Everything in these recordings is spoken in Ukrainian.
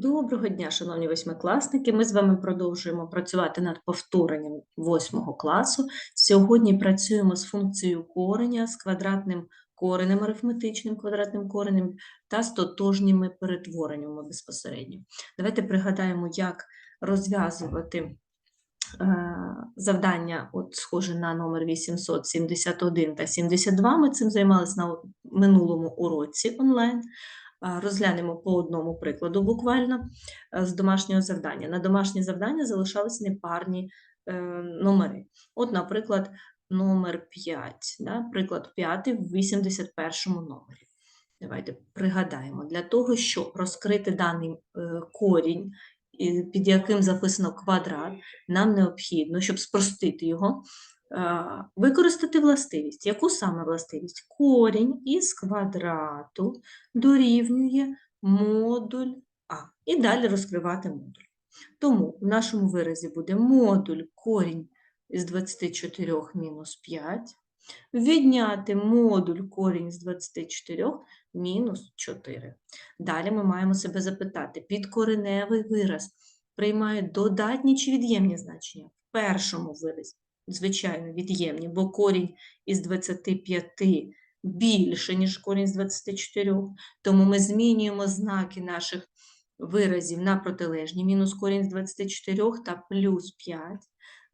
Доброго дня, шановні восьмикласники. Ми з вами продовжуємо працювати над повторенням восьмого класу. Сьогодні працюємо з функцією кореня, з квадратним коренем, арифметичним квадратним коренем та з тотожніми перетвореннями безпосередньо. Давайте пригадаємо, як розв'язувати е, завдання, от схоже на номер 871 та 72. Ми цим займалися на минулому уроці онлайн. Розглянемо по одному прикладу буквально е, з домашнього завдання. На домашнє завдання залишалися непарні е, номери. От, наприклад, номер 5, да? приклад 5 в 81 номері. Давайте пригадаємо, для того, щоб розкрити даний е, корінь, під яким записано квадрат, нам необхідно, щоб спростити його, використати властивість. Яку саме властивість? Корінь із квадрату дорівнює модуль А. І далі розкривати модуль. Тому в нашому виразі буде модуль корінь із 24 мінус 5, відняти модуль корінь з 24 мінус 4. Далі ми маємо себе запитати, підкореневий вираз приймає додатні чи від'ємні значення? В першому виразі, звичайно, від'ємні, бо корінь із 25 більше, ніж корінь з 24, тому ми змінюємо знаки наших виразів на протилежні, мінус корінь з 24 та плюс 5.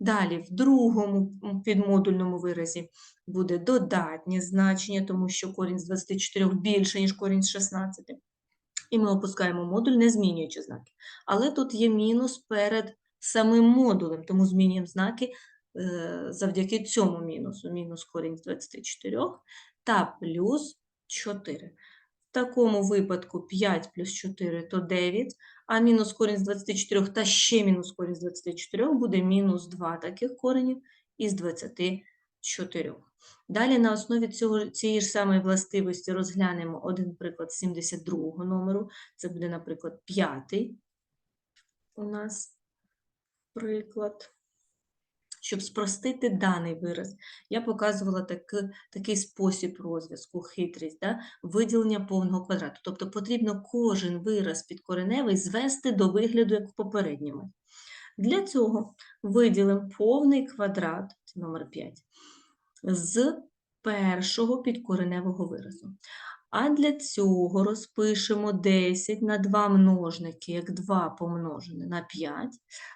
Далі в другому підмодульному виразі буде додатнє значення, тому що корінь з 24 більше, ніж корінь з 16. І ми опускаємо модуль, не змінюючи знаки. Але тут є мінус перед самим модулем, тому змінюємо знаки завдяки цьому мінусу. Мінус корінь з 24 та плюс 4. В такому випадку 5 плюс 4 то 9, а мінус корінь з 24 та ще мінус корінь з 24 буде мінус 2 таких коренів із 24. Далі на основі цього, цієї ж самої властивості розглянемо один приклад 72 номеру. Це буде, наприклад, п'ятий у нас приклад. Щоб спростити даний вираз, я показувала таки, такий спосіб розв'язку, хитрість, да? виділення повного квадрату. Тобто потрібно кожен вираз підкореневий звести до вигляду, як в попередньому. Для цього виділимо повний квадрат, це номер 5, з першого підкореневого виразу. А для цього розпишемо 10 на 2 множники, як 2 помножене на 5.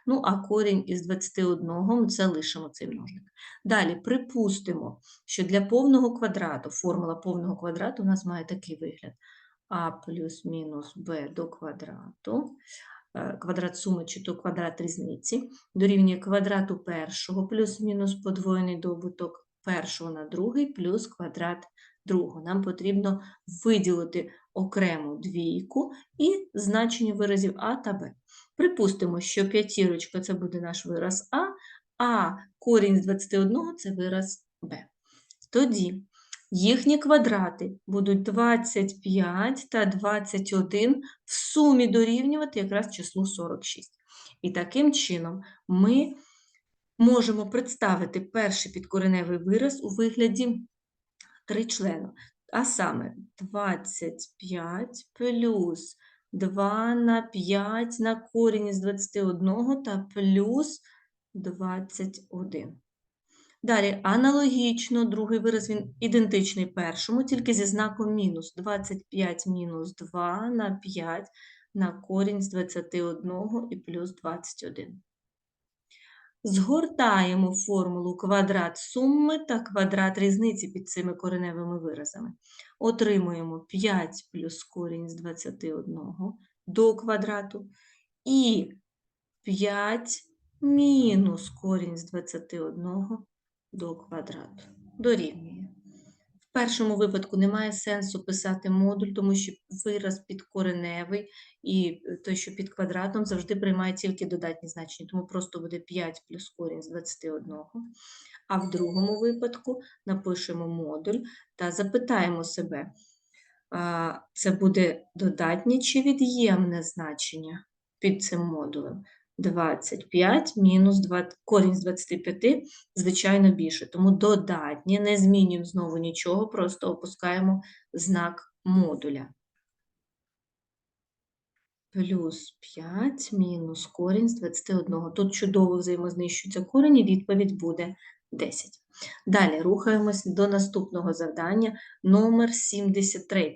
Ну, а корінь із 21 залишимо цей множник. Далі припустимо, що для повного квадрату, формула повного квадрату у нас має такий вигляд. А плюс мінус b до квадрату, е, квадрат суми чи то квадрат різниці, дорівнює квадрату першого плюс-мінус подвоєний добуток першого на другий плюс квадрат другого. Нам потрібно виділити окрему двійку і значення виразів А та Б. Припустимо, що п'ятірочка – це буде наш вираз А, а корінь з 21 – це вираз Б. Тоді їхні квадрати будуть 25 та 21 в сумі дорівнювати якраз числу 46. І таким чином ми можемо представити перший підкореневий вираз у вигляді тричлена, а саме 25 плюс 2 на 5 на корінь із 21 та плюс 21. Далі, аналогічно, другий вираз він ідентичний першому, тільки зі знаком мінус. 25 мінус 2 на 5 на корінь з 21 і плюс 21. Згортаємо формулу квадрат суми та квадрат різниці під цими кореневими виразами. Отримуємо 5 плюс корінь з 21 до квадрату і 5 мінус корінь з 21 до квадрату. Дорівнює. Першому випадку немає сенсу писати модуль, тому що вираз підкореневий і е, той, що під квадратом, завжди приймає тільки додатні значення, тому просто буде 5 плюс корінь з 21. А в другому випадку напишемо модуль та запитаємо себе, це буде додатнє чи від'ємне значення під цим модулем. 25 мінус 2, корінь з 25, звичайно, більше. Тому додатнє, не змінюємо знову нічого, просто опускаємо знак модуля. плюс 5 мінус корінь з 21. Тут чудово взаємознищуються корені, відповідь буде 10. Далі рухаємось до наступного завдання, номер 73.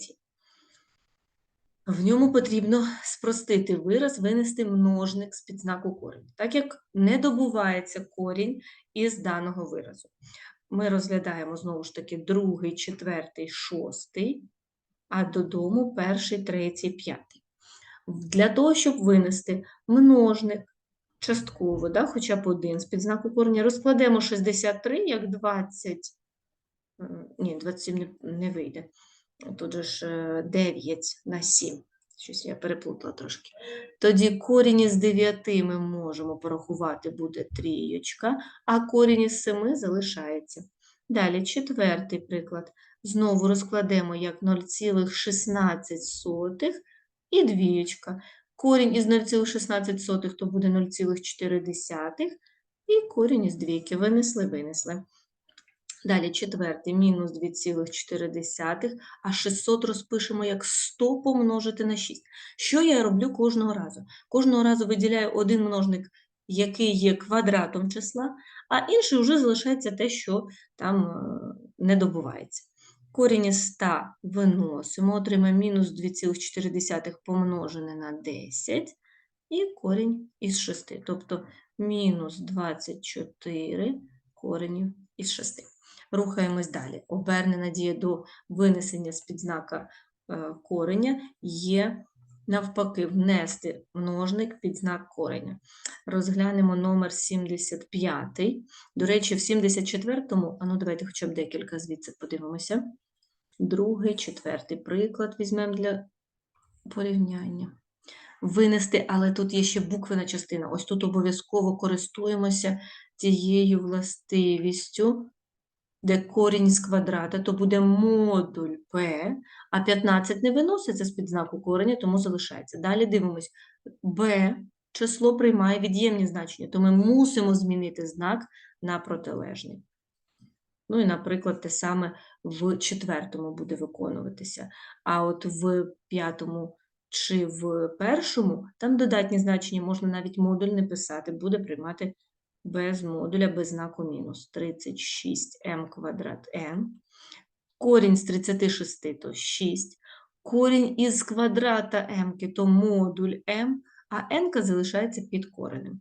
В ньому потрібно спростити вираз, винести множник з підзнаку корінь, так як не добувається корінь із даного виразу. Ми розглядаємо знову ж таки другий, четвертий, шостий, а додому перший, третій, п'ятий. Для того, щоб винести множник частково, да, хоча б один з підзнаку кореня, розкладемо 63 як 20, ні, 27 не, не вийде. Тут ж е, 9 на 7. Щось я переплутала трошки. Тоді корінь із 9 ми можемо порахувати, буде трієчка, а корінь із 7 залишається. Далі четвертий приклад. Знову розкладемо як 0,16 і двієчка. Корінь із 0,16 то буде 0,4 і корінь із двійки. Винесли, винесли. Далі четвертий, мінус 2,4, а 600 розпишемо як 100 помножити на 6. Що я роблю кожного разу? Кожного разу виділяю один множник, який є квадратом числа, а інший вже залишається те, що там е, не добувається. Корінь із 100 виносимо, отримаємо мінус 2,4 помножене на 10 і корінь із 6, тобто мінус 24 коренів із 6. Рухаємось далі. Обернена дія до винесення з підзнака е, кореня є навпаки внести множник під знак кореня. Розглянемо номер 75. До речі, в 74-му, а ну давайте хоча б декілька звідси подивимося. Другий, четвертий приклад візьмемо для порівняння. Винести, але тут є ще буквена частина. Ось тут обов'язково користуємося тією властивістю, де корінь з квадрата, то буде модуль P, а 15 не виноситься з-під знаку кореня, тому залишається. Далі дивимось, B число приймає від'ємні значення, то ми мусимо змінити знак на протилежний. Ну і, наприклад, те саме в четвертому буде виконуватися. А от в п'ятому чи в першому, там додатні значення, можна навіть модуль не писати, буде приймати без модуля, без знаку мінус. 36m квадрат m. Корінь з 36 то 6. Корінь із квадрата m, то модуль m, а n залишається під коренем.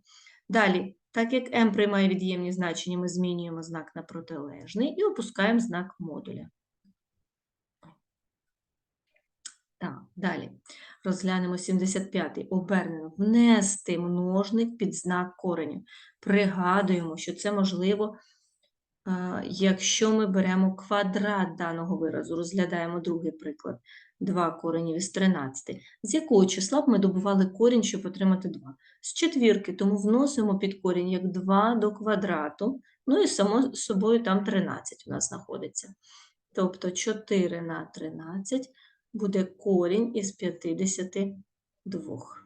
Далі, так як m приймає від'ємні значення, ми змінюємо знак на протилежний і опускаємо знак модуля. Так, далі. Розглянемо 75-й. Обернено. Внести множник під знак кореня. Пригадуємо, що це можливо, якщо ми беремо квадрат даного виразу. Розглядаємо другий приклад. 2 коренів із 13. З якого числа б ми добували корінь, щоб отримати 2? З четвірки, тому вносимо під корінь як 2 до квадрату. Ну і само собою там 13 у нас знаходиться. Тобто 4 на 13 буде корінь із 52.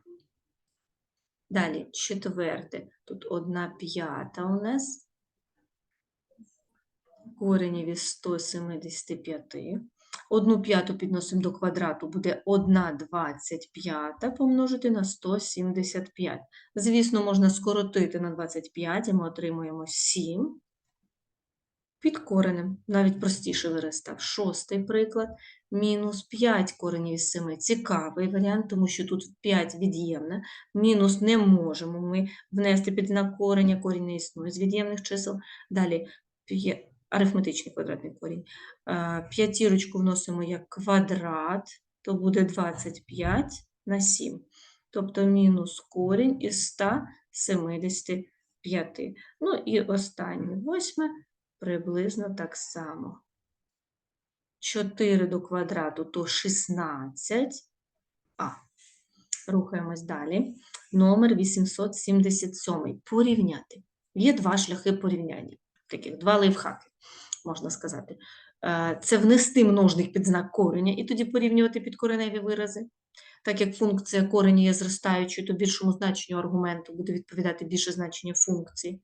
Далі четверте, тут одна п'ята у нас, коренів із 175. Одну п'яту підносимо до квадрату, буде 1 25 помножити на 175. Звісно, можна скоротити на 25, і ми отримуємо 7 під коренем. Навіть простіше вираз став. Шостий приклад. Мінус 5 коренів із 7. Цікавий варіант, тому що тут 5 від'ємне. Мінус не можемо ми внести під знак кореня, корінь не існує з від'ємних чисел. Далі арифметичний квадратний корінь. П'ятірочку вносимо як квадрат, то буде 25 на 7. Тобто мінус корінь із 175. Ну і останнє восьме приблизно так само. 4 до квадрату то 16. А. Рухаємось далі. Номер 877. Порівняти. Є два шляхи порівняння. Таких два лайфхаки, можна сказати. Е, це внести множник під знак кореня і тоді порівнювати підкореневі вирази. Так як функція корення є зростаючою, то більшому значенню аргументу буде відповідати більше значення функції.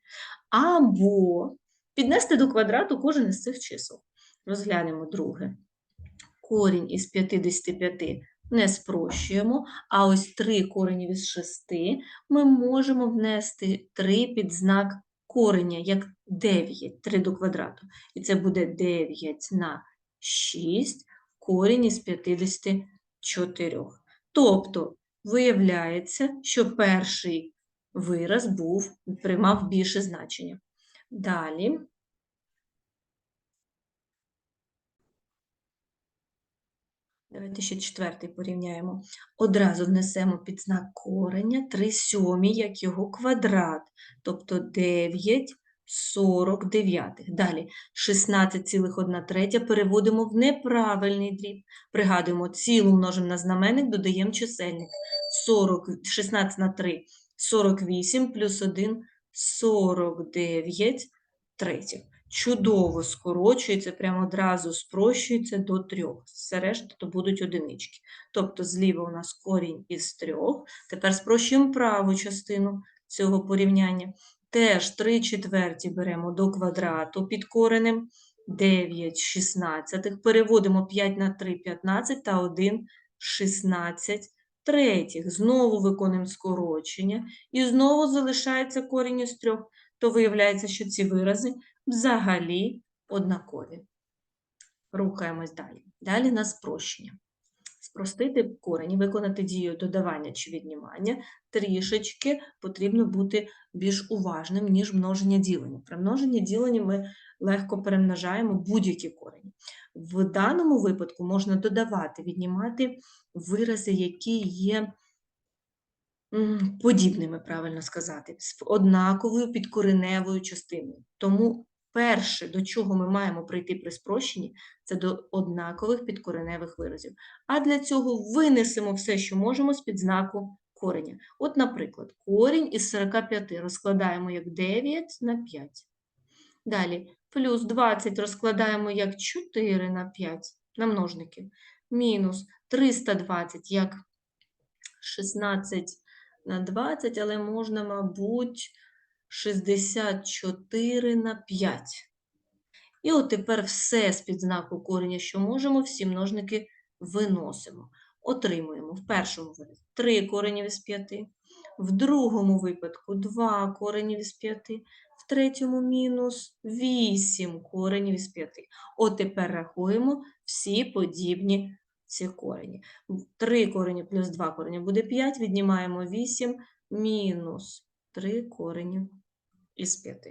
Або Піднести до квадрату кожен із цих чисел. Розглянемо друге. Корінь із 55 не спрощуємо, а ось 3 коренів із 6 ми можемо внести 3 під знак кореня, як 9, 3 до квадрату. І це буде 9 на 6 корінь із 54. Тобто, виявляється, що перший вираз був, приймав більше значення. Далі. Давайте ще четвертий порівняємо. Одразу внесемо під знак кореня 3 сьомі, як його квадрат, тобто 9 49. Далі 16,1 третя переводимо в неправильний дріб. Пригадуємо, цілу множимо на знаменник, додаємо чисельник. 40, 16 на 3 – 48, плюс 1 – 49 третіх. Чудово скорочується, прямо одразу спрощується до 3. Все решта то будуть одинички. Тобто зліва у нас корінь із 3. Тепер спрощуємо праву частину цього порівняння. Теж 3 четверті беремо до квадрату під коренем, 9 шістнадцятих, переводимо 5 на 3 – 15 та 1 – 16 третіх. Знову виконуємо скорочення і знову залишається корінь із трьох, То виявляється, що ці вирази взагалі однакові. Рухаємось далі. Далі на спрощення. Спростити корені, виконати дію додавання чи віднімання, трішечки потрібно бути більш уважним, ніж множення ділення. При множенні ділення ми легко перемножаємо будь-які корені. В даному випадку можна додавати, віднімати вирази, які є подібними, правильно сказати, з однаковою підкореневою частиною. Тому перше, до чого ми маємо прийти при спрощенні, це до однакових підкореневих виразів. А для цього винесемо все, що можемо з-під знаку кореня. От, наприклад, корінь із 45 розкладаємо як 9 на 5. Далі, плюс 20 розкладаємо як 4 на 5 на множники. Мінус 320 як 16 на 20, але можна, мабуть, 64 на 5. І от тепер все з-під знаку кореня, що можемо, всі множники виносимо. Отримуємо в першому виразі 3 коренів із 5, в другому випадку 2 коренів із 5, в третьому мінус 8 коренів із 5. От тепер рахуємо всі подібні ці корені. 3 корені плюс 2 корені буде 5, віднімаємо 8, мінус 3 корені із 5.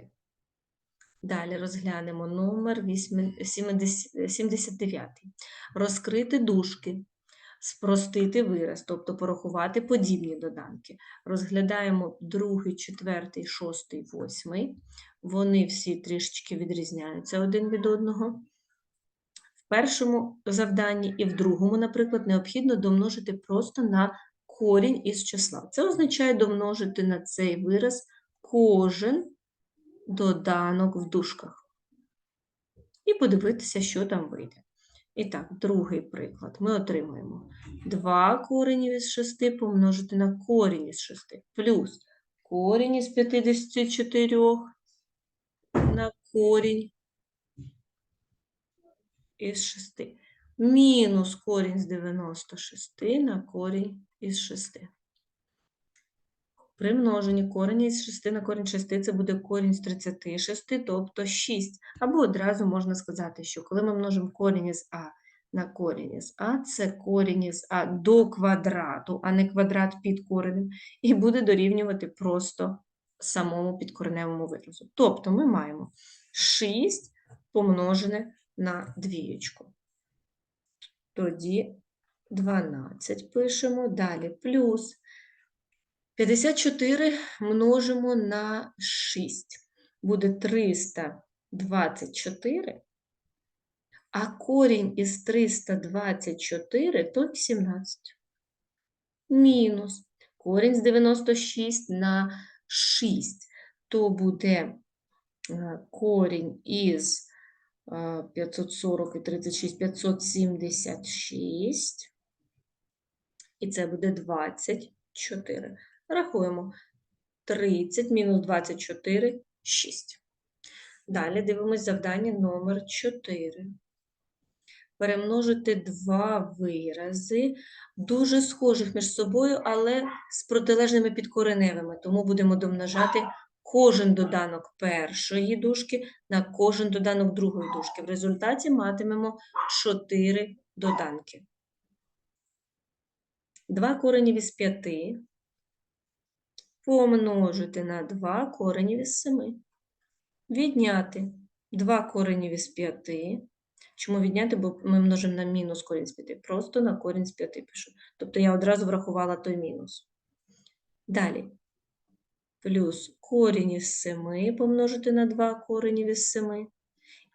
Далі розглянемо номер 79. Розкрити дужки, спростити вираз, тобто порахувати подібні доданки. Розглядаємо другий, четвертий, шостий, восьмий. Вони всі трішечки відрізняються один від одного. В першому завданні і в другому, наприклад, необхідно домножити просто на корінь із числа. Це означає домножити на цей вираз кожен доданок в дужках. І подивитися, що там вийде. І так, другий приклад. Ми отримуємо 2 коренів із 6 помножити на корінь із 6, плюс корінь із 54 на корінь із 6, мінус корінь з 96 на корінь із 6. При множенні корені із 6 на корінь 6 це буде корінь з 36, тобто 6. Або одразу можна сказати, що коли ми множимо корінь із А на корінь із А, це корінь із А до квадрату, а не квадрат під коренем, і буде дорівнювати просто самому підкореневому виразу. Тобто ми маємо 6 помножене на двієчку. Тоді 12 пишемо, далі плюс 54 множимо на 6. Буде 324, а корінь із 324 то 17. Мінус корінь з 96 на 6, то буде е, корінь із 540 е, і 36, 576. І це буде 24. Рахуємо 30 мінус 24 6. Далі дивимось завдання номер 4. перемножити два вирази, дуже схожих між собою, але з протилежними підкореневими. Тому будемо домножати кожен доданок першої дужки на кожен доданок другої дужки. В результаті матимемо 4 доданки. 2 коренів із 5 помножити на 2 коренів із 7. Відняти 2 коренів із 5. Чому відняти? Бо ми множимо на мінус корінь з 5. Просто на корінь з 5 пишу. Тобто я одразу врахувала той мінус. Далі. Плюс корінь із 7 помножити на 2 коренів із 7.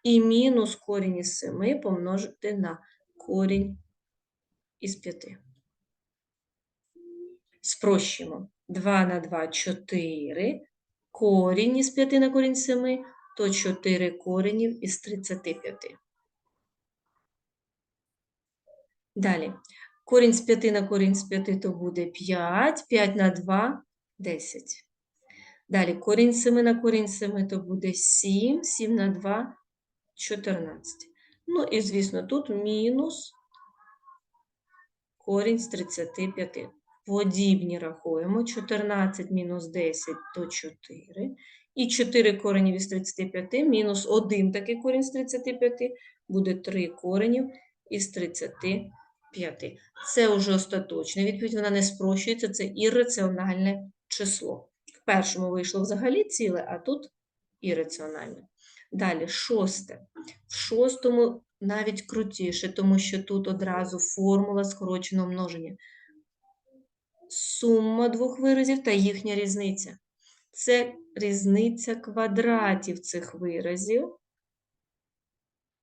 І мінус корінь із 7 помножити на корінь із 5. Спрощуємо. 2 на 2 – 4. Корінь із 5 на корінь 7 – то 4 коренів із 35. Далі. Корінь з 5 на корінь з 5 то буде 5. 5 на 2 – 10. Далі корінь 7 на корінь з 7 то буде 7. 7 на 2 – 14. Ну і, звісно, тут мінус корінь з 35. Подібні рахуємо. 14 мінус 10 то 4. І 4 коренів із 35 мінус 1 такий корінь з 35 буде 3 коренів із 35. Це вже остаточна відповідь, вона не спрощується, це ірраціональне число. В першому вийшло взагалі ціле, а тут ірраціональне. Далі, шосте. В шостому навіть крутіше, тому що тут одразу формула скороченого множення. Сума двох виразів та їхня різниця. Це різниця квадратів цих виразів.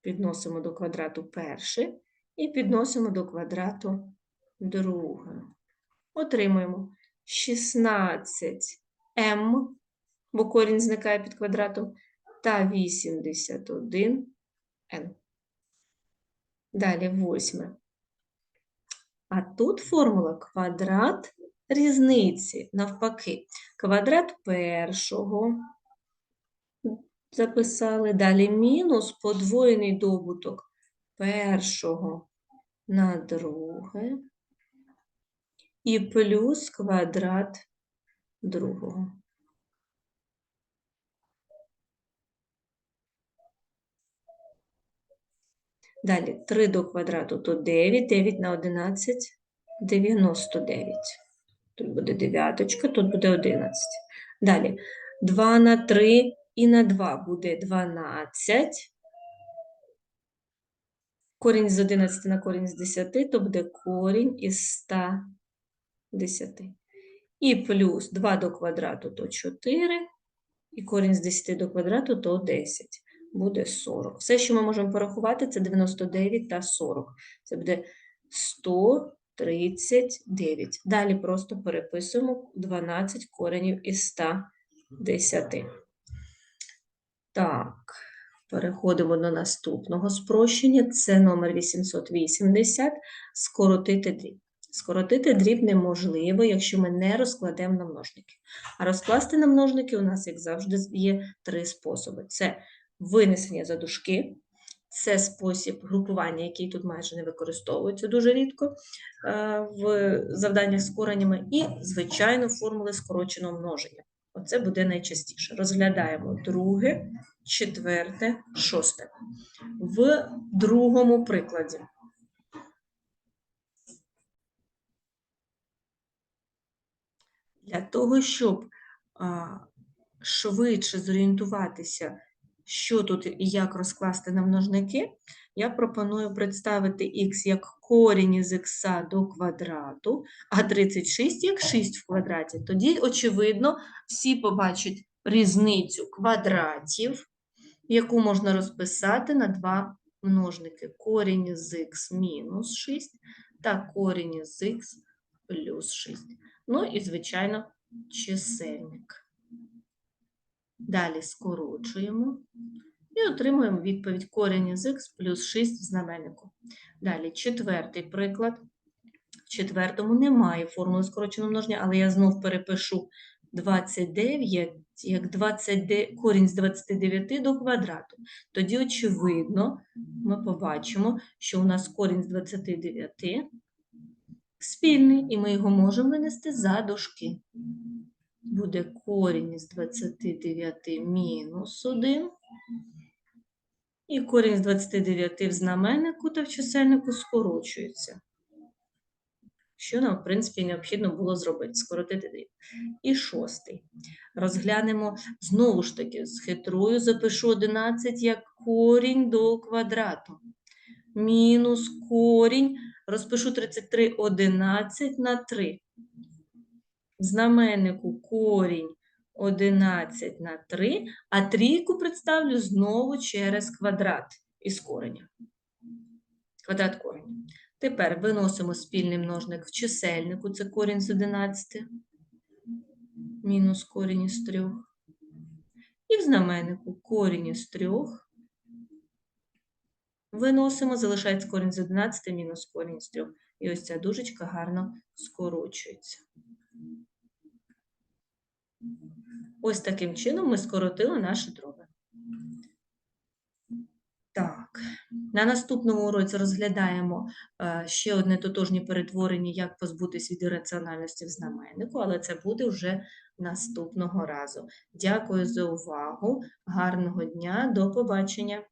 Підносимо до квадрату перше і підносимо до квадрату друге. Отримуємо 16m, бо корінь зникає під квадратом, та 81n. Далі восьме. А тут формула квадрат різниці, навпаки. Квадрат першого записали. Далі мінус подвоєний добуток першого на друге. І плюс квадрат другого. Далі 3 до квадрату то 9, 9 на 11 – 99. Тут буде дев'яточка, тут буде 11. Далі 2 на 3 і на 2 буде 12. Корінь з 11 на корінь з 10, то буде корінь із 110. І плюс 2 до квадрату то 4, і корінь з 10 до квадрату то 10 буде 40. Все, що ми можемо порахувати, це 99 та 40. Це буде 139. Далі просто переписуємо 12 коренів із 110. Так, переходимо до наступного спрощення. Це номер 880. Скоротити дріб. Скоротити дріб неможливо, якщо ми не розкладемо на множники. А розкласти на множники у нас, як завжди, є три способи. Це винесення за дужки. Це спосіб групування, який тут майже не використовується дуже рідко е, в завданнях з кореннями, і, звичайно, формули скороченого множення. Оце буде найчастіше. Розглядаємо друге, четверте, шосте. В другому прикладі. Для того, щоб швидше зорієнтуватися, що тут і як розкласти на множники, я пропоную представити х як корінь із х до квадрату, а 36 як 6 в квадраті. Тоді, очевидно, всі побачать різницю квадратів, яку можна розписати на два множники. Корінь із х мінус 6 та корінь із х плюс 6. Ну і, звичайно, чисельник. Далі скорочуємо і отримуємо відповідь корінь із х плюс 6 в знаменнику. Далі четвертий приклад. В четвертому немає формули скороченого множення, але я знов перепишу 29 як 29, корінь з 29 до квадрату. Тоді, очевидно, ми побачимо, що у нас корінь з 29 спільний, і ми його можемо винести за дужки. Буде корінь із 29 мінус 1. І корінь з 29 в знаменнику та в чисельнику скорочується. Що нам, в принципі, необхідно було зробити, скоротити дріб. І шостий. Розглянемо знову ж таки з хитрою запишу 11 як корінь до квадрату. Мінус корінь. Розпишу 33 11 на 3. Знаменнику корінь 11 на 3, а трійку представлю знову через квадрат із кореня. Квадрат кореня. Тепер виносимо спільний множник в чисельнику, це корінь з 11, мінус корінь із 3. І в знаменнику корінь із 3. Виносимо, залишається корінь з 11 мінус корінь з 3. І ось ця дужечка гарно скорочується. Ось таким чином ми скоротили наші дроби. Так, на наступному уроці розглядаємо е, ще одне тотожні перетворення, як позбутись від ірраціональності в знаменнику, але це буде вже наступного разу. Дякую за увагу, гарного дня, до побачення!